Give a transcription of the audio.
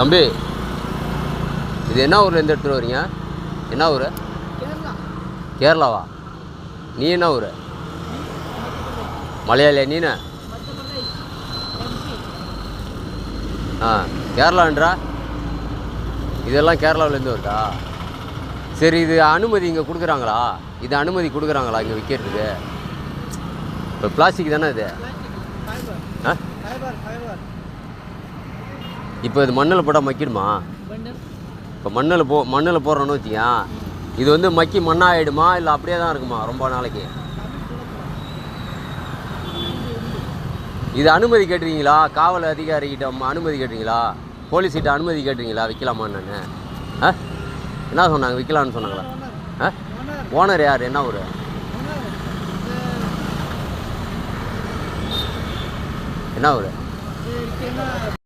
தம்பி இது என்ன ஊர்லேருந்து எடுத்துகிட்டு வரீங்க என்ன ஊர்? கேரளா. கேரளாவா? நீ என்ன ஊர்? மலையாளியா நீனு? ஆ கேரளான்றா? இதெல்லாம் கேரளாவிலேருந்து வருதா? சரி இது அனுமதி இங்கே கொடுக்குறாங்களா? இது அனுமதி கொடுக்குறாங்களா இங்கே விற்கிறதுக்கு இப்போ பிளாஸ்டிக் தானே இது? ஆ? இப்போ இது மண்ணில் போட்டால் மக்கிடுமா? இப்போ மண்ணில் போ மண்ணில் போடுறோன்னு வச்சிக்கேன் இது வந்து மக்கி மண்ணாயிடுமா? இல்லை அப்படியே தான் இருக்குமா ரொம்ப நாளைக்கு? இது அனுமதி கேட்டுறீங்களா காவல் அதிகாரிகிட்ட அனுமதி கேட்டுறீங்களா போலீஸ்கிட்ட அனுமதி கேட்டுறீங்களா விற்கலாமா நான் ஆ? என்ன சொன்னாங்க? விற்கலான்னு சொன்னாங்களா? ஆ? ஓனர் யார்? என்ன ஊர்? ஓனர் என்ன என்ன?